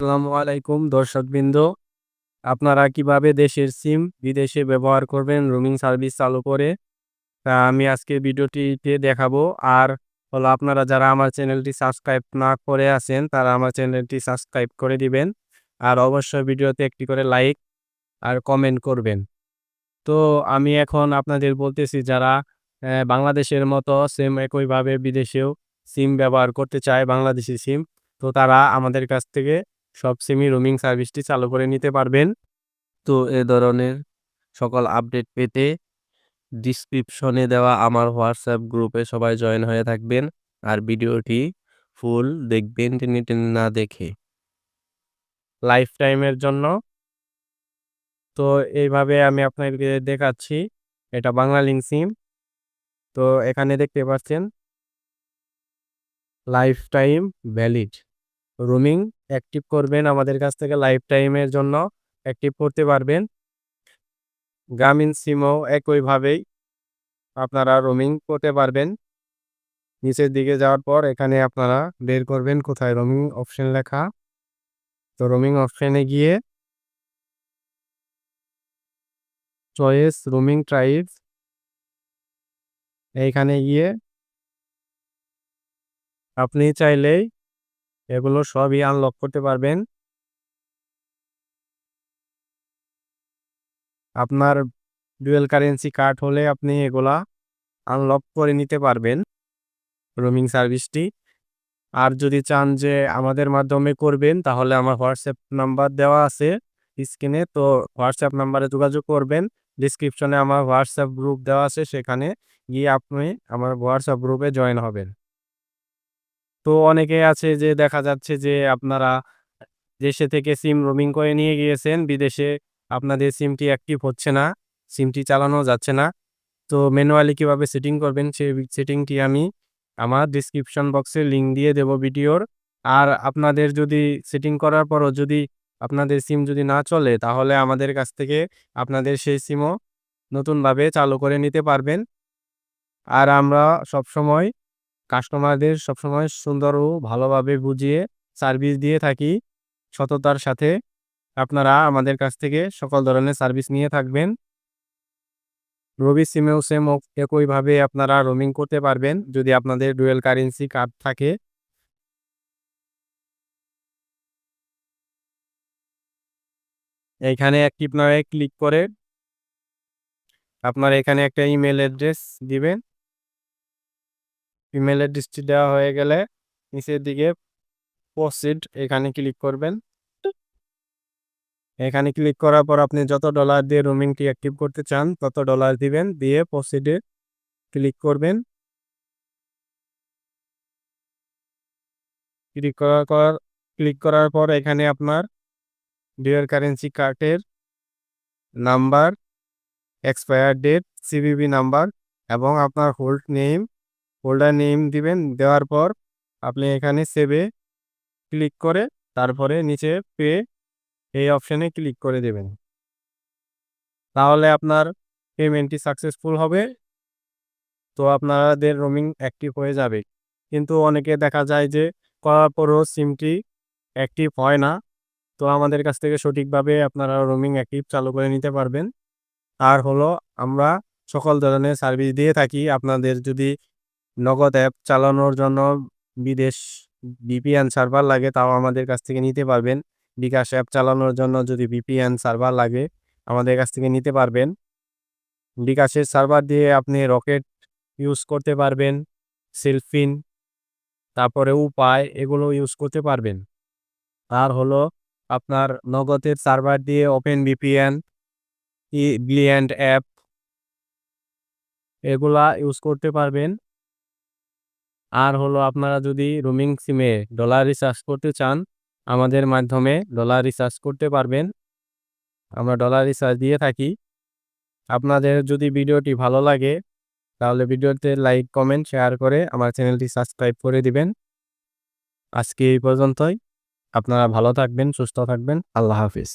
আসসালামু আলাইকুম, দর্শকবৃন্দ। আপনারা কীভাবে দেশের সিম বিদেশে ব্যবহার করবেন, রোমিং সার্ভিস চালু করে? তা আমি আজকে ভিডিওটিতে দেখাবো। আর হলো আপনারা যারা আমার চ্যানেলটি সাবস্ক্রাইব না করে আছেন, তারা আমার চ্যানেলটি সাবস্ক্রাইব করে দিবেন। আর অবশ্যই ভিডিওতে একটি করে লাইক আর কমেন্ট করবেন। তো আমি এখন আপনাদের বলতেছি, যারা বাংলাদেশের মতো সেম একইভাবে বিদেশেও সিম ব্যবহার করতে চায়, বাংলাদেশি সিম, তো তারা আমাদের কাছ থেকে সব সিমই রোমিং সার্ভিসটি চালু করে নিতে পারবেন। তো এ ধরনের সকল আপডেট পেতে ডিসক্রিপশনে দেওয়া আমার হোয়াটসঅ্যাপ গ্রুপে সবাই জয়েন হয়ে থাকবেন আর ভিডিওটি ফুল দেখবেন টেনে টেনে না দেখে। লাইফ টাইমের জন্য। তো এইভাবে আমি আপনাকে দেখাচ্ছি, এটা বাংলা লিঙ্ক সিম তো এখানে দেখতে পাচ্ছেন life time valid roaming active করবেন আমাদের কাছ থেকে লাইফ টাইমের জন্য অ্যাক্টিভ করতে পারবেন। গ্রামীণ সিমও একইভাবেই আপনারা রোমিং করতে পারবেন। নিচের দিকে যাওয়ার পর এখানে আপনারা বের করবেন কোথায়? রোমিং অপশন লেখা। তো রোমিং অপশনে গিয়ে চয়েস রোমিং ট্রাইব এইখানে গিয়ে আপনি চাইলেই এগুলো সবই আনলক করতে পারবেন। আপনার ডুয়েল কারেন্সি কার্ড হলে আপনি এগুলা আনলক করে নিতে পারবেন রোমিং সার্ভিসটি আর যদি চান যে আমাদের মাধ্যমে করবেন, তাহলে আমার হোয়াটসঅ্যাপ নাম্বার দেওয়া আছে স্ক্রিনে, তো হোয়াটসঅ্যাপ নাম্বারে যোগাযোগ করবেন। ডিসক্রিপশনে আমার হোয়াটসঅ্যাপ গ্রুপ দেওয়া আছে, সেখানে গিয়ে আপনি আমার হোয়াটসঅ্যাপ গ্রুপে জয়েন হবেন। তো অনেকে আছে যে দেখা যাচ্ছে যে আপনারা দেশে থেকে সিম রোমিং করে নিয়ে গিয়েছেন, বিদেশে আপনাদের সিমটি অ্যাক্টিভ হচ্ছে না, সিমটি চালানো যাচ্ছে না। তো ম্যানুয়ালি কীভাবে সেটিং করবেন সেই সেটিংটি আমি আমার ডিসক্রিপশন বক্সে লিঙ্ক দিয়ে দেব ভিডিওর। আর আপনাদের যদি সেটিং করার পরও যদি আপনাদের সিম যদি না চলে, তাহলে আমাদের কাছ থেকে আপনাদের সেই সিমও নতুনভাবে চালু করে নিতে পারবেন। আর আমরা সবসময় কাস্টমারদের সবসময় সুন্দর ও ভালোভাবে বুঝিয়ে সার্ভিস দিয়ে থাকি। সততার সাথে আপনারা আমাদের কাছ থেকে সকল ধরনের সার্ভিস নিয়ে থাকবেন। রবি সিমেও সেম একইভাবে আপনারা রোমিং করতে পারবেন যদি আপনাদের ডুয়েল কারেন্সি কার্ড থাকে। এইখানে অ্যাক্টিভ নয়ে ক্লিক করে আপনার এখানে একটা ইমেল অ্যাড্রেস দিবেন। ইমেল অ্যাড্রেসটি দেওয়া হয়ে গেলে নিচের দিকে প্রসিড এখানে ক্লিক করবেন। এখানে ক্লিক করার পর আপনি যত ডলার দিয়ে রোমিংটি অ্যাক্টিভ করতে চান, তত ডলার দিবেন, দিয়ে প্রসিডে ক্লিক করবেন। ক্লিক করার ক্লিক করার পর এখানে আপনার ডিয়ার কারেন্সি কার্ডের number expire date CVV number এবং আপনার হোল্ড নেম হোল্ডার নেম দিবেন, দেওয়ার পর আপনি এখানে সেভে ক্লিক করে তারপরে নিচে পে এই অপশানে ক্লিক করে দেবেন। তাহলে আপনার পেমেন্টটি সাকসেসফুল হবে। তো আপনাদের রোমিং অ্যাক্টিভ হয়ে যাবে। কিন্তু অনেকে দেখা যায় যে করার পরও সিমটি অ্যাক্টিভ হয় না। তো আমাদের কাছ থেকে সঠিকভাবে আপনারা রোমিং অ্যাক্টিভ চালু করে নিতে পারবেন। আর হলো আমরা সকল ধরনের সার্ভিস দিয়ে থাকি। আপনাদের যদি নগদ অ্যাপ চালানোর জন্য বিদেশ ভিপিএন সার্ভার লাগে, তাও আমাদের কাছ থেকে নিতে পারবেন। বিকাশ অ্যাপ চালানোর জন্য যদি ভিপিএন সার্ভার লাগে, আমাদের কাছ থেকে নিতে পারবেন। বিকাশের সার্ভার দিয়ে আপনি রকেট ইউজ করতে পারবেন, সেলফিন, তারপরে উপায় এগুলো ইউজ করতে পারবেন। আর হলো আপনার নগদের সার্ভার দিয়ে ওপেন ভিপিএন, ই ব্লিয়েন্ড অ্যাপ, এগুলা ইউজ করতে পারবেন। আর হলো আপনারা যদি রোমিং সিমে ডলার রিচার্জ করতে চান, আমাদের মাধ্যমে ডলার রিচার্জ করতে পারবেন। আমরা ডলার রিচার্জ দিয়ে থাকি। আপনাদের যদি ভিডিওটি ভালো লাগে, তাহলে ভিডিওতে লাইক কমেন্ট শেয়ার করে আমার চ্যানেলটি সাবস্ক্রাইব করে দিবেন। আজকে এই পর্যন্তই। আপনারা ভালো থাকবেন, সুস্থ থাকবেন। আল্লাহ হাফিজ।